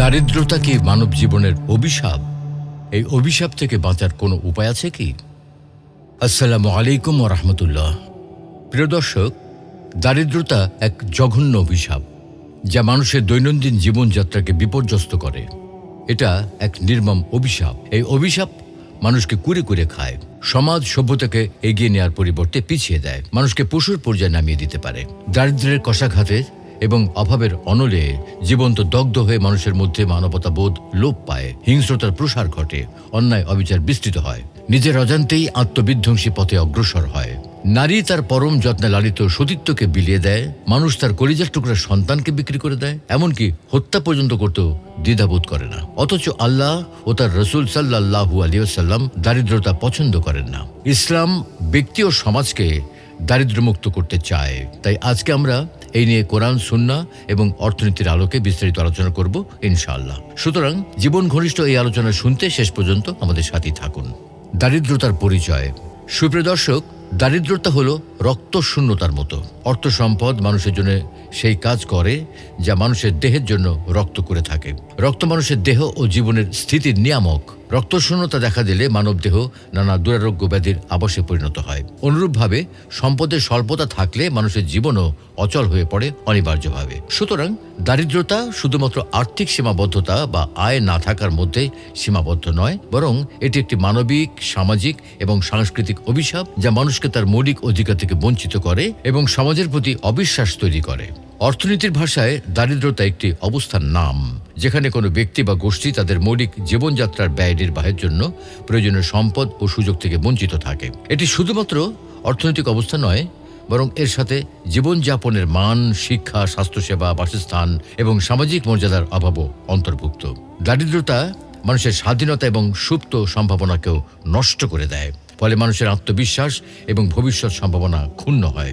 দারিদ্রতা কি মানব জীবনের অভিশাপ, এই অভিশাপ থেকে বাঁচার কোনো উপায় আছে কি? আসসালামু আলাইকুম রহমতুল্লাহ। প্রিয় দর্শক, দারিদ্রতা এক জঘন্য অভিশাপ, যা মানুষের দৈনন্দিন জীবনযাত্রাকে বিপর্যস্ত করে। এটা এক নির্মম অভিশাপ। এই অভিশাপ মানুষকে কুরে কুরে খায়। সমাজ সভ্যতাকে এগিয়ে নেওয়ার পরিবর্তে পিছিয়ে দেয়। মানুষকে পশুর পর্যায়ে নামিয়ে দিতে পারে। দারিদ্র্যের কষাঘাতে এবং অভাবের অনলে জীবন্ত দগ্ধ হয়ে মানুষের মধ্যে মানবতা বোধ লোপ পায়। হিংস্রতার প্রসার ঘটে, অন্যায় অবিচার বিস্তৃত হয়। নিজের অজান্তেই আত্মবিধ্বংসী পথে অগ্রসর হয়। নারী তার পরম যত্নে লালিত সতীত্বকে বিলিয়ে দেয়, মানুষ তার কলিজার টুকরা সন্তানকে বিক্রি করে দেয়, এমনকি হত্যা পর্যন্ত করতেও দ্বিধাবোধ করে না। অথচ আল্লাহ ও তার রসুল সাল্লাহু আলিয়াল্লাম দারিদ্রতা পছন্দ করেন না। ইসলাম ব্যক্তি ও সমাজকে দারিদ্র্যমুক্ত করতে চায়। তাই আজকে আমরা এই নিয়ে কোরআন, সুন্না এবং অর্থনীতির আলোকে বিস্তারিত আলোচনা করব ইনশাআল্লাহ। সুতরাং জীবন ঘনিষ্ঠ এই আলোচনা শুনতে শেষ পর্যন্ত আমাদের সাথেই থাকুন। দারিদ্রতার পরিচয়। সুপ্রিয় দর্শক, দারিদ্রতা হলো রক্ত শূন্যতার মতো। অর্থ সম্পদ মানুষের জন্য সেই কাজ করে যা মানুষের দেহের জন্য রক্ত করে থাকে। রক্ত মানুষের দেহ ও জীবনের স্থিতির নিয়ামক। রক্ত শূন্যতা দেখা দিলে মানব দেহ নানা দুরারোগ্য ব্যাধির আবাসে পরিণত হয়। অনুরূপভাবে সম্পদের স্বল্পতা থাকলে মানুষের জীবনও অচল হয়ে পড়ে অনিবার্যভাবে। সুতরাং দারিদ্রতা শুধুমাত্র আর্থিক সীমাবদ্ধতা বা আয় না থাকার মধ্যে সীমাবদ্ধ নয়, বরং এটি একটি মানবিক, সামাজিক এবং সাংস্কৃতিক অভিশাপ যা মানুষকে তার মৌলিক অধিকার থেকে বঞ্চিত করে এবং সমাজের প্রতি অবিশ্বাস তৈরি করে। অর্থনীতির ভাষায় দারিদ্রতা একটি অবস্থার নাম, যেখানে কোনো ব্যক্তি বা গোষ্ঠী তাদের মৌলিক জীবনযাত্রার ব্যয় নির্বাহের জন্য প্রয়োজনীয় সম্পদ ও সুযোগ থেকে বঞ্চিত থাকে। এটি শুধুমাত্র অর্থনৈতিক অবস্থা নয়, বরং এর সাথে জীবনযাপনের মান, শিক্ষা, স্বাস্থ্যসেবা, বাসস্থান এবং সামাজিক মর্যাদার অভাবও অন্তর্ভুক্ত। দারিদ্রতা মানুষের স্বাধীনতা এবং সুপ্ত সম্ভাবনাকেও নষ্ট করে দেয়, ফলে মানুষের আত্মবিশ্বাস এবং ভবিষ্যৎ সম্ভাবনা ক্ষুণ্ণ হয়।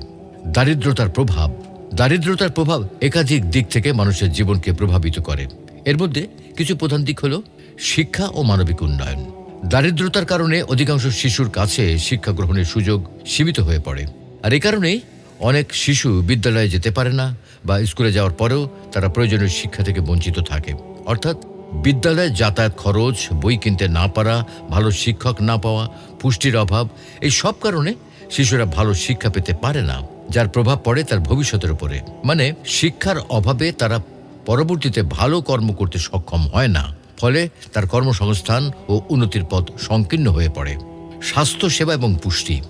দারিদ্রতার প্রভাব দারিদ্রতার প্রভাব একাধিক দিক থেকে মানুষের জীবনকে প্রভাবিত করে। এর মধ্যে কিছু প্রধান দিক হল শিক্ষা ও মানবিক উন্নয়ন। দারিদ্রতার কারণে অধিকাংশ শিশুর কাছে শিক্ষা গ্রহণের সুযোগ সীমিত হয়ে পড়ে। আর এ কারণেই অনেক শিশু বিদ্যালয়ে যেতে পারে না বা স্কুলে যাওয়ার পরেও তারা প্রয়োজনীয় শিক্ষা থেকে বঞ্চিত থাকে। অর্থাৎ বিদ্যালয়ে যাতায়াত খরচ, বই কিনতে না পারা, ভালো শিক্ষক না পাওয়া, পুষ্টির অভাব, এই সব কারণে শিশুরা ভালো শিক্ষা পেতে পারে না। যার প্রভাব পড়ে তার ভবিষ্যতের উপরে। মানে শিক্ষার অভাবে তারা পরবর্তীতে ভালো কর্ম করতে সক্ষম হয় না। ফলে তার কর্মসংস্থান ও উন্নতির পথ সংকীর্ণ হয়ে পড়ে। স্বাস্থ্য সেবা এবং পুষ্টি।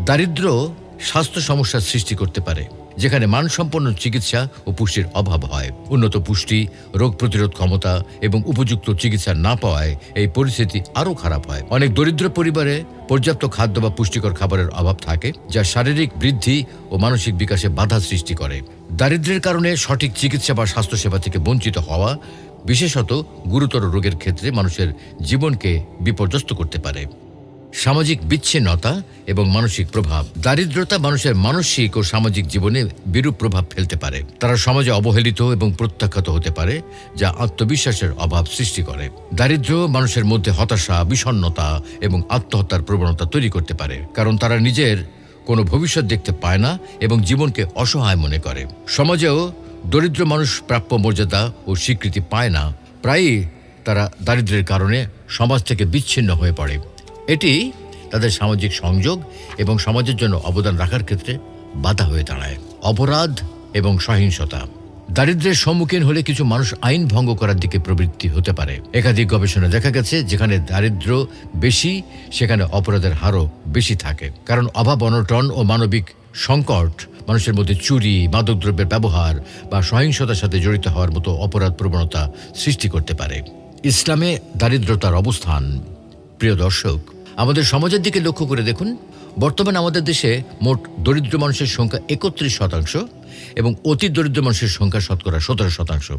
দারিদ্র স্বাস্থ্য সমস্যার সৃষ্টি করতে পারে। যেখানে মানসম্পন্ন চিকিৎসা ও পুষ্টির অভাব হয়। উন্নত পুষ্টি, রোগ প্রতিরোধ ক্ষমতা এবং উপযুক্ত চিকিৎসা না পাওয়ায় এই পরিস্থিতি আরও খারাপ হয়। অনেক দরিদ্র পরিবারে পর্যাপ্ত খাদ্য বা পুষ্টিকর খাবারের অভাব থাকে, যা শারীরিক বৃদ্ধি ও মানসিক বিকাশে বাধা সৃষ্টি করে। দারিদ্র্যের কারণে সঠিক চিকিৎসা বা স্বাস্থ্যসেবা থেকে বঞ্চিত হওয়া, বিশেষত গুরুতর রোগের ক্ষেত্রে মানুষের জীবনকে বিপর্যস্ত করতে পারে। সামাজিক বিচ্ছিন্নতা এবং মানসিক প্রভাব। দারিদ্রতা মানুষের মানসিক ও সামাজিক জীবনে বিরূপ প্রভাব ফেলতে পারে। তারা সমাজে অবহেলিত এবং প্রত্যাখ্যাত হতে পারে, যা আত্মবিশ্বাসের অভাব সৃষ্টি করে। দারিদ্র্য মানুষের মধ্যে হতাশা, বিষণ্ণতা এবং আত্মহত্যার প্রবণতা তৈরি করতে পারে, কারণ তারা নিজের কোনো ভবিষ্যৎ দেখতে পায় না এবং জীবনকে অসহায় মনে করে। সমাজেও দরিদ্র মানুষ প্রাপ্য মর্যাদা ও স্বীকৃতি পায় না। প্রায়ই তারা দারিদ্র্যের কারণে সমাজ থেকে বিচ্ছিন্ন হয়ে পড়ে। এটি তাদের সামাজিক সংযোগ এবং সমাজের জন্য অবদান রাখার ক্ষেত্রে বাধা হয়ে দাঁড়ায়। অপরাধ এবং সহিংসতা। দারিদ্র্যের সম্মুখীন হলে কিছু মানুষ আইন ভঙ্গ করার দিকে প্রবৃত্তি হতে পারে। একাধিক গবেষণা দেখা গেছে, যেখানে দারিদ্র্য বেশি, সেখানে অপরাধের হারও বেশি থাকে। কারণ অভাব, অনটন ও মানবিক সংকট মানুষের মধ্যে চুরি, মাদকদ্রব্যের ব্যবহার বা সহিংসতার সাথে জড়িত হওয়ার মতো অপরাধ প্রবণতা সৃষ্টি করতে পারে। ইসলামে দারিদ্রতার অবস্থান। প্রিয় দর্শক আমাদের সমাজের দিকে লক্ষ্য করে দেখুন, বর্তমানে আমাদের দেশে মোট দরিদ্র মানুষের সংখ্যা একত্রিশ শতাংশ এবং অতি দরিদ্র মানুষের সংখ্যা শতকরা সতেরো শতাংশ।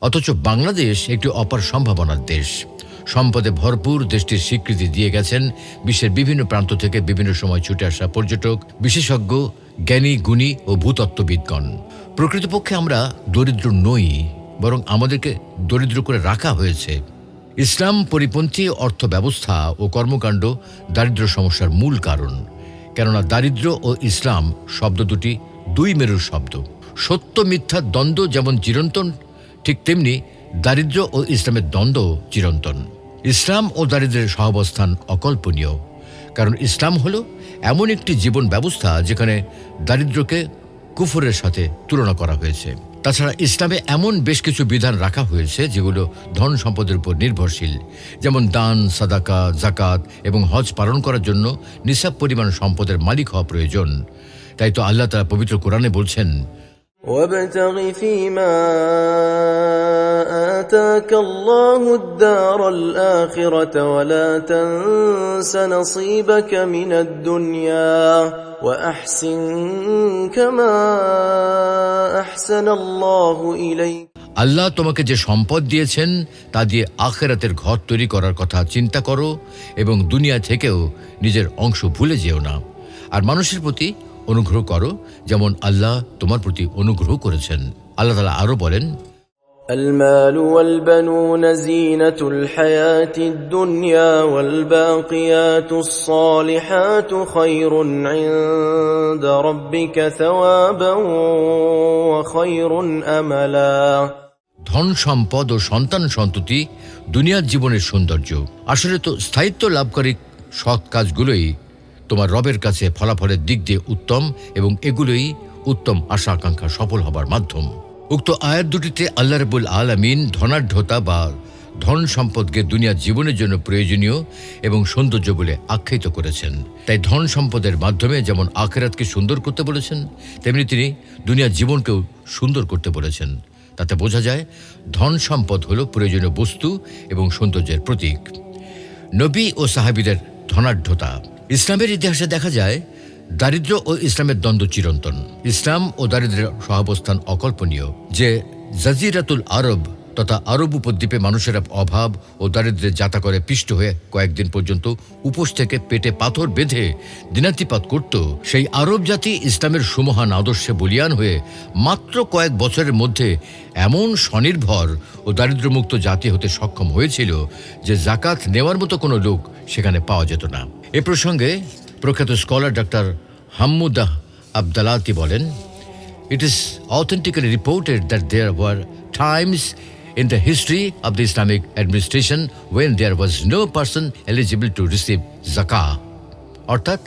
অথচ বাংলাদেশ একটি অপার সম্ভাবনার দেশ। সম্পদে ভরপুর দেশটির স্বীকৃতি দিয়ে গেছেন বিশ্বের বিভিন্ন প্রান্ত থেকে বিভিন্ন সময় ছুটে আসা পর্যটক, বিশেষজ্ঞ, জ্ঞানী, গুণী ও ভূতত্ত্ববিদগণ। প্রকৃতপক্ষে আমরা দরিদ্র নই, বরং আমাদেরকে দরিদ্র করে রাখা হয়েছে। ইসলাম পরিপন্থী অর্থ ব্যবস্থা ও কর্মকাণ্ড দারিদ্র সমস্যার মূল কারণ, কেননা দারিদ্র ও ইসলাম শব্দ দুটি দুই মেরুর শব্দ। সত্য, মিথ্যা দ্বন্দ্ব যেমন চিরন্তন, ঠিক তেমনি দারিদ্র্য ও ইসলামের দ্বন্দ্ব চিরন্তন। ইসলাম ও দারিদ্র্যের সহাবস্থান অকল্পনীয়, কারণ ইসলাম হল এমন একটি জীবন ব্যবস্থা যেখানে দারিদ্র্যকে কুফরের সাথে তুলনা করা হয়েছে। তাছাড়া ইসলামে এমন বেশ কিছু বিধান রাখা হয়েছে যেগুলো ধন সম্পদের উপর নির্ভরশীল, যেমন দান, সাদাকা জাকাত এবং হজ পালন করার জন্য নিসাব পরিমাণ সম্পদের মালিক হওয়া প্রয়োজন। তাই তো আল্লাহ তারা পবিত্র কোরআনে বলছেন وابتغ فيما آتاك الله الدار الآخرة ولا تنس نصيبك من الدنيا وأحسن كما أحسن الله إليك আল্লাহ তোমাকে যে সম্পদ দিয়েছেন তা দিয়ে আখেরাতের ঘর তৈরি করার কথা চিন্তা করো এবং দুনিয়া থেকেও নিজের অংশ ভুলে যেও না আর মানুষের প্রতি অনুগ্রহ করো যেমন আল্লাহ তোমার প্রতি অনুগ্রহ করেছেন আল্লাহ তালা আরও বলেন المال والبنون زينة الحياة الدنيا والباقيات الصالحات خير عند ربك ثوابا وخير أملا ধন সম্পদ ও সন্তান সন্ততি দুনিয়ার জীবনের সৌন্দর্য আসলে তো স্থায়িত্ব লাভকারী সৎ কাজগুলোই তোমার রবের কাছে ফলাফলের দিক দিয়ে উত্তম এবং এগুলোই উত্তম আশা আকাঙ্ক্ষা সফল হবার মাধ্যম উক্ত আয়াত দুটিতে আল্লাহ রবুল আলমিন ধনাঢ্যতা বা ধন সম্পদকে দুনিয়ার জীবনের জন্য প্রয়োজনীয় এবং সৌন্দর্য বলে আখ্যায়িত করেছেন। তাই ধন সম্পদের মাধ্যমে যেমন আখেরাতকে সুন্দর করতে বলেছেন, তেমনি তিনি দুনিয়ার জীবনকেও সুন্দর করতে বলেছেন। তাতে বোঝা যায়, ধন সম্পদ হল প্রয়োজনীয় বস্তু এবং সৌন্দর্যের প্রতীক। নবী ও সাহাবিদের ধনাঢ্যতা। ইসলামের ইতিহাসে দেখা যায় দারিদ্র্য ও ইসলামের দ্বন্দ্ব চিরন্তন। ইসলাম ও দারিদ্র্যের সহাবস্থান অকল্পনীয়, যে জাজিরাতুল আরব তথা আরব উপদ্বীপে মানুষেরা অভাব ও দারিদ্র্যের যাতা করে পিষ্ট হয়ে কয়েকদিন পর্যন্ত উপোস থেকে পেটে পাথর বেঁধে দিনাতিপাত করত, সেই আরব জাতি ইসলামের সুমহান আদর্শে বলিয়ান হয়ে মাত্র কয়েক বছরের মধ্যে এমন স্বনির্ভর ও দারিদ্র্যমুক্ত জাতি হতে সক্ষম হয়েছিল যে জাকাত নেওয়ার মতো কোনো লোক সেখানে পাওয়া যেত না। এ প্রসঙ্গে প্রখ্যাত স্কলার ডাক্তার হাম্মুদাহ আবদালাতি বলেন it is authentically reported that there were times in the history of the Islamic administration when there was no person eligible to receive zakah. অর্থাৎ,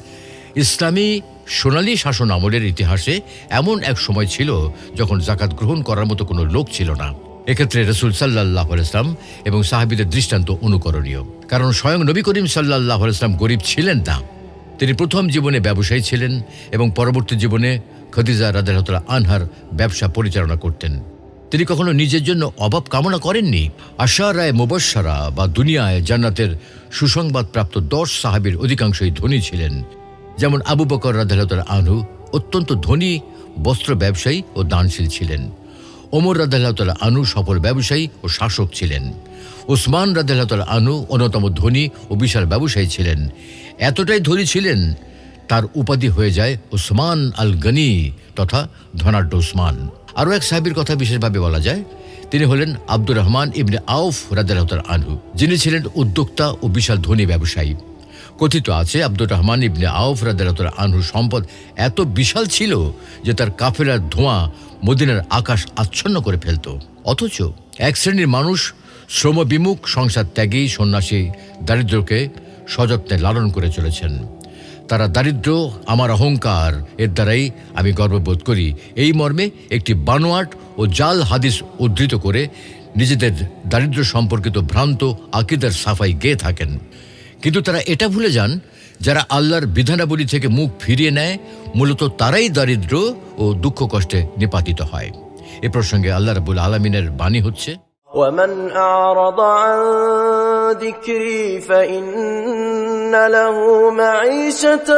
ইসলামী সোনালী শাসন আমলের ইতিহাসে এমন এক সময় ছিল যখন জাকাত গ্রহণ করার মতো কোনো লোক ছিল না। এক্ষেত্রে রসুল সাল্লাহ ইসলাম এবং সাহাবিদের দৃষ্টান্ত অনুকরণীয়। কারণ স্বয়ং নবী করিম সাল্লাহ ইসলাম গরিব ছিলেন না। তিনি প্রথম জীবনে ব্যবসায়ী ছিলেন এবং পরবর্তী জীবনে খদিজা রাদারহতলা আনহার ব্যবসা পরিচালনা করতেন। তিনি কখনো নিজের জন্য অভাব কামনা করেননি। আশা রায় মুবস্সারা বা দুনিয়ায় জান্নাতের সুসংবাদপ্রাপ্ত দশ সাহাবির অধিকাংশই ধনী ছিলেন। যেমন আবু বকর রাদারহতলা আনহু অত্যন্ত ধনী, বস্ত্র ব্যবসায়ী ও দানশীল ছিলেন। ওমর রাদাল্লাহ আনু সফল ব্যবসায়ী ও শাসক ছিলেন। ওসমান রাদাল্লাহ আনু অন্যতম ধনী ও বিশাল ব্যবসায়ী ছিলেন। এতটাই ধনী ছিলেন, তার উপাধি হয়ে যায় ওসমান আল গনি তথা ধনাঢ্য ওসমান। আরও এক সাহেবের কথা বিশেষভাবে বলা যায়, তিনি হলেন আব্দুর রহমান ইবনে আউফ রাদাল্লাহ আনহু, যিনি ছিলেন উদ্যোক্তা ও বিশাল ধনী ব্যবসায়ী। কথিত আছে, আব্দুর রহমান ইবনে আউফ আনহুর সম্পদ এত বিশাল ছিল যে তার কাফেলার ধোঁয়া মদিনার আকাশ আচ্ছন্ন করে ফেলত। অথচ এক শ্রেণির মানুষ শ্রমবিমুখ সংসার ত্যাগী, সন্ন্যাসী দারিদ্র্যকে সযত্নে লালন করে চলেছেন। তারা দারিদ্র, আমার অহংকার, এর দ্বারাই আমি গর্ববোধ করি। এই মর্মে একটি বানোয়াট ও জাল হাদিস উদ্ধৃত করে নিজেদের দারিদ্র সম্পর্কিত ভ্রান্ত আকিদার সাফাই গেয়ে থাকেন। কিন্তু তারা এটা ভুলে যান যারা আল্লাহর বিধানাবলী থেকে মুখ ফিরিয়ে নেয় মূলত তারাই দারিদ্র ও দুঃখ কষ্টে নিপাতিত হয় এ প্রসঙ্গে আল্লাহ রাবুল আলমিনের বাণী হচ্ছে ومن أعرض عن ذكري فإن له معيشة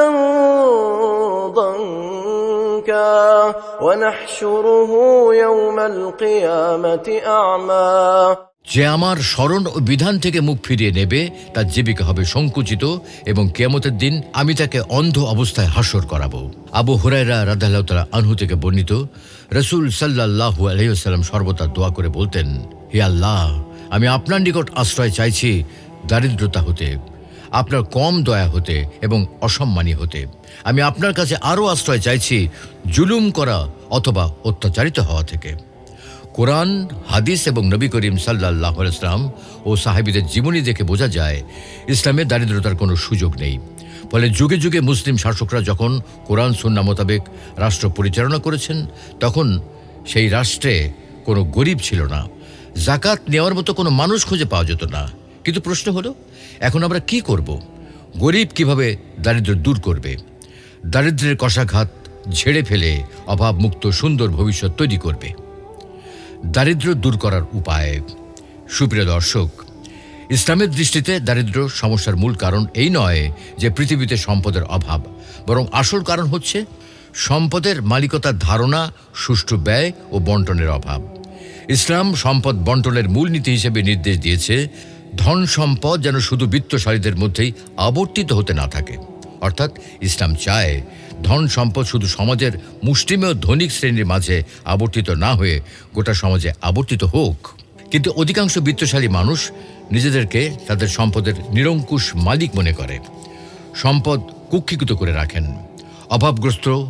ضنكا ونحشره يوم القيامة أعمى যে আমার স্মরণ ও বিধান থেকে মুখ ফিরিয়ে নেবে তার জীবিকা হবে সংকুচিত এবং কেয়ামতের দিন আমি তাকে অন্ধ অবস্থায় হাসর করাবো। আবু হুরাইরা রাদাল্লাহ আনহু থেকে বর্ণিত, রসুল সাল্লাহ আলহিসাল্লাম সর্বদা দোয়া করে বলতেন, হে আল্লাহ, আমি আপনার নিকট আশ্রয় চাইছি দারিদ্রতা হতে, আপনার কম দয়া হতে এবং অসম্মানী হতে। আমি আপনার কাছে আরও আশ্রয় চাইছি জুলুম করা অথবা অত্যাচারিত হওয়া থেকে। কোরআন, হাদিস এবং নবী করিম সাল্লাহ ইসলাম ও সাহেবীদের জীবনী দেখে বোঝা যায়, ইসলামে দারিদ্রতার কোনো সুযোগ নেই। ফলে যুগে যুগে মুসলিম শাসকরা যখন কোরআন, সুন্না মোতাবেক রাষ্ট্র পরিচালনা করেছেন, তখন সেই রাষ্ট্রে কোনো গরিব ছিল না। জাকাত নেওয়ার মতো কোনো মানুষ খুঁজে পাওয়া যেত না। কিন্তু প্রশ্ন হলো, এখন আমরা কি করব? গরিব কীভাবে দারিদ্র দূর করবে? দারিদ্র্যের কষাঘাত ঝেড়ে ফেলে অভাবমুক্ত সুন্দর ভবিষ্যৎ তৈরি করবে। দারিদ্র্য দূর করার উপায়। সুপ্রিয় দর্শক, ইসলামের দৃষ্টিতে দারিদ্র্য সমস্যার মূল কারণ এই নয় যে পৃথিবীতে সম্পদের অভাব, বরং আসল কারণ হচ্ছে সম্পদের মালিকতার ধারণা, সুষ্ঠু ব্যয় ও বন্টনের অভাব। ইসলাম সম্পদ বন্টনের মূলনীতি হিসেবে নির্দেশ দিয়েছে, ধন সম্পদ যেন শুধু বিত্তশালীদের মধ্যেই আবর্তিত হতে না থাকে। অর্থাৎ ইসলাম চায় ধন সম্পদ শুধু সমাজের মুষ্টিমেয় ধনিক শ্রেণির মাঝে আবর্তিত না হয়ে গোটা সমাজে আবর্তিত হোক। কিন্তু অধিকাংশ বিত্তশালী মানুষ নিজেদেরকে তাদের সম্পদের নিরঙ্কুশ মালিক মনে করে। সম্পদ কুক্ষিগত করে রাখেন। অভাবগ্রস্ত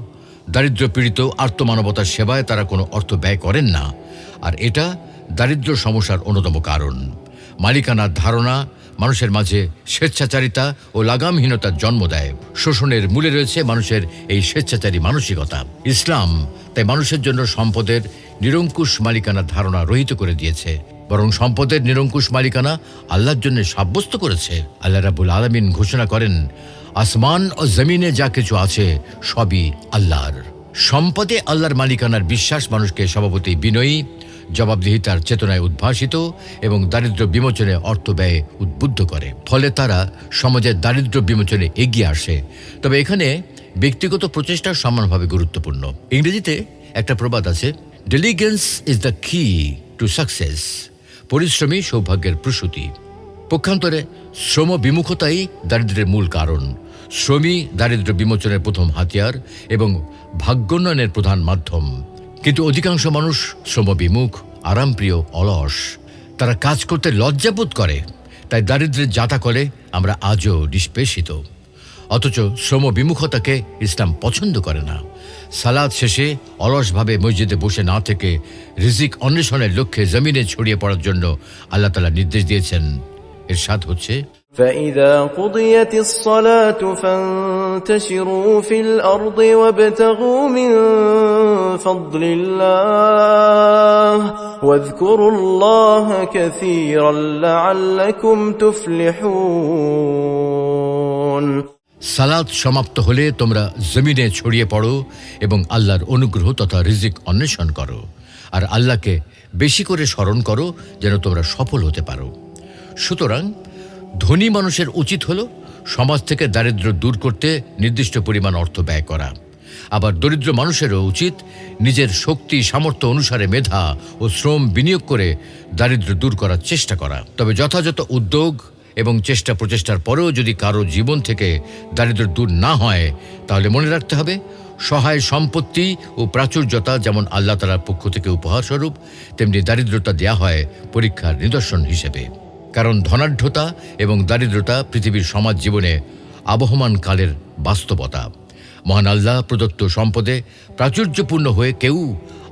দারিদ্র পীড়িত আর্তমানবতার সেবায় তারা কোনো অর্থ ব্যয় করেন না। আর এটা দারিদ্র সমস্যার অন্যতম কারণ। মালিকানার ধারণা মানুষের মাঝে স্বেচ্ছাচারিতা ও লাগামহীনতার জন্ম দেয়। শোষণের মূলে রয়েছে মানুষের এই স্বেচ্ছাচারী মানসিকতা। ইসলাম তাই মানুষের জন্য সম্পদের নিরঙ্কুশ মালিকানার ধারণা রহিত করে দিয়েছে। বরং সম্পদের নিরঙ্কুশ মালিকানা আল্লাহর জন্য সাব্যস্ত করেছে। আল্লাহ রাবুল আলমিন ঘোষণা করেন, আসমান ও জমিনে যা কিছু আছে, সবই আল্লাহর। সম্পদে আল্লাহর মালিকানার বিশ্বাস মানুষকে স্বভাবতই বিনয়ী জবাবদিহিতার চেতনায় উদ্ভাসিত এবং দারিদ্র বিমোচনে অর্থ ব্যয়ে উদ্বুদ্ধ করে। ফলে তারা সমাজের দারিদ্র বিমোচনে এগিয়ে আসে। তবে এখানে ব্যক্তিগত প্রচেষ্টা সমানভাবে গুরুত্বপূর্ণ। ইংরেজিতে একটা প্রবাদ আছে diligence is the key to success পরিশ্রমী সৌভাগ্যের প্রসূতি। পক্ষান্তরে, শ্রম বিমুখতাই দারিদ্র্যের মূল কারণ। শ্রমই দারিদ্র বিমোচনের প্রথম হাতিয়ার এবং ভাগ্যোন্নয়নের প্রধান মাধ্যম। কিন্তু অধিকাংশ মানুষ শ্রমবিমুখ, আরামপ্রিয়, অলস। তারা কাজ করতে লজ্জাবোধ করে। তাই দারিদ্র্যের যাতা করে আমরা আজও নিষ্পেষিত। অথচ শ্রম বিমুখতাকে ইসলাম পছন্দ করে না। সালাদ শেষে অলসভাবে মসজিদে বসে না থেকে রিজিক অন্বেষণের লক্ষ্যে জমিনে ছড়িয়ে পড়ার জন্য আল্লাহ তালা নির্দেশ দিয়েছেন। এর সাথ হচ্ছে فإذا قضيت الصلاة فانتشروا في الأرض وابتغوا من فضل الله واذكروا الله كثيرا لعلكم تفلحون সালাদ সমাপ্ত হলে তোমরা জমিনে ছড়িয়ে পড়ো এবং আল্লাহর অনুগ্রহ তথা রিজিক অন্বেষণ করো আর আল্লাহকে বেশি করে স্মরণ করো যেন তোমরা সফল হতে পারো সুতরাং ধনী মানুষের উচিত হলো সমাজ থেকে দারিদ্র্য দূর করতে নির্দিষ্ট পরিমাণ অর্থ ব্যয় করা। আবার দরিদ্র মানুষেরও উচিত নিজের শক্তি, সামর্থ্য অনুসারে মেধা ও শ্রম বিনিয়োগ করে দারিদ্র্য দূর করার চেষ্টা করা। তবে যথাযথ উদ্যোগ এবং চেষ্টা প্রচেষ্টার পরেও যদি কারও জীবন থেকে দারিদ্র্য দূর না হয়, তাহলে মনে রাখতে হবে সহায় সম্পত্তি ও প্রাচুর্যতা যেমন আল্লাহ তালার পক্ষ থেকে উপহারস্বরূপ, তেমনি দারিদ্রতা দেয়া হয় পরীক্ষার নিদর্শন হিসেবে। কারণ ধনাঢ্যতা এবং দারিদ্রতা পৃথিবীর সমাজ জীবনে আবহমান কালের বাস্তবতা। মহান আল্লাহ প্রদত্ত সম্পদে প্রাচুর্যপূর্ণ হয়ে কেউ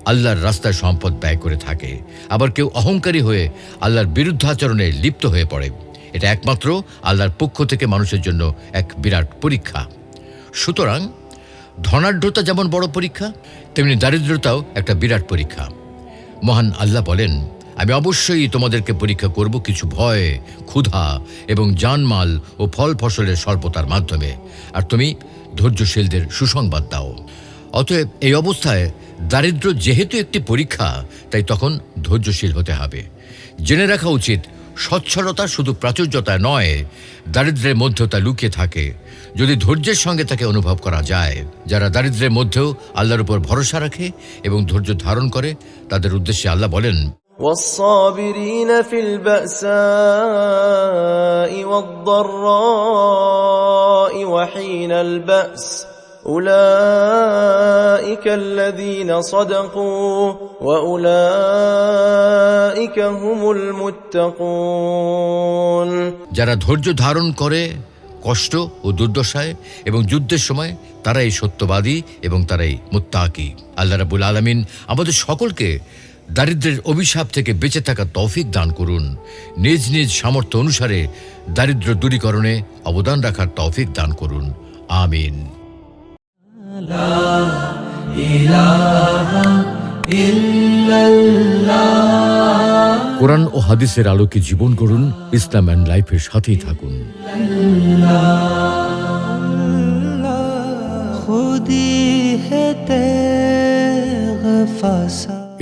আল্লাহর রাস্তায় সম্পদ ব্যয় করে থাকে। আবার কেউ অহংকারী হয়ে আল্লাহর বিরুদ্ধাচরণে লিপ্ত হয়ে পড়ে। এটা একমাত্র আল্লাহর পক্ষ থেকে মানুষের জন্য এক বিরাট পরীক্ষা। সুতরাং ধনাঢ্যতা যেমন বড় পরীক্ষা, তেমনি দারিদ্রতাও একটা বিরাট পরীক্ষা। মহান আল্লাহ বলেন আমি অবশ্যই তোমাদেরকে পরীক্ষা করব কিছু ভয়, ক্ষুধা এবং জানমাল ও ফল ফসলের স্বল্পতার মাধ্যমে। আর তুমি ধৈর্যশীলদের সুসংবাদ দাও। অতএব এই অবস্থায় দারিদ্র যেহেতু একটি পরীক্ষা, তাই তখন ধৈর্যশীল হতে হবে। জেনে রাখা উচিত, সচ্ছলতা শুধু প্রাচুর্যতা নয়, দারিদ্র্যের মধ্যেও তা লুকিয়ে থাকে। যদি ধৈর্যের সঙ্গে তাকে অনুভব করা যায়, যারা দারিদ্র্যের মধ্যেও আল্লাহর উপর ভরসা রাখে এবং ধৈর্য ধারণ করে, তাদের উদ্দেশ্যে আল্লাহ বলেন والصابرين في البأساء والضراء وحين البأس أولئك الذين صدقوا وأولئك هم المتقون যারা ধৈর্য ধারণ করে কষ্ট ও দুর্দশায় এবং যুদ্ধের সময় তারাই সত্যবাদী এবং তারাই মুত্তাকি আল্লাহ রাবুল আলমিন আমাদের সকলকে দারিদ্রের অভিশাপ থেকে বেঁচে থাকা তৌফিক দান করুন। নিজ নিজ সামর্থ্য অনুসারে দারিদ্র দূরীকরণে অবদান রাখার তৌফিক দান করুন। আমিন। কোরআন ও হাদিসের আলোকে জীবন করুন ইসলাম অ্যান্ড লাইফের সাথেই থাকুন। খুদি হেতে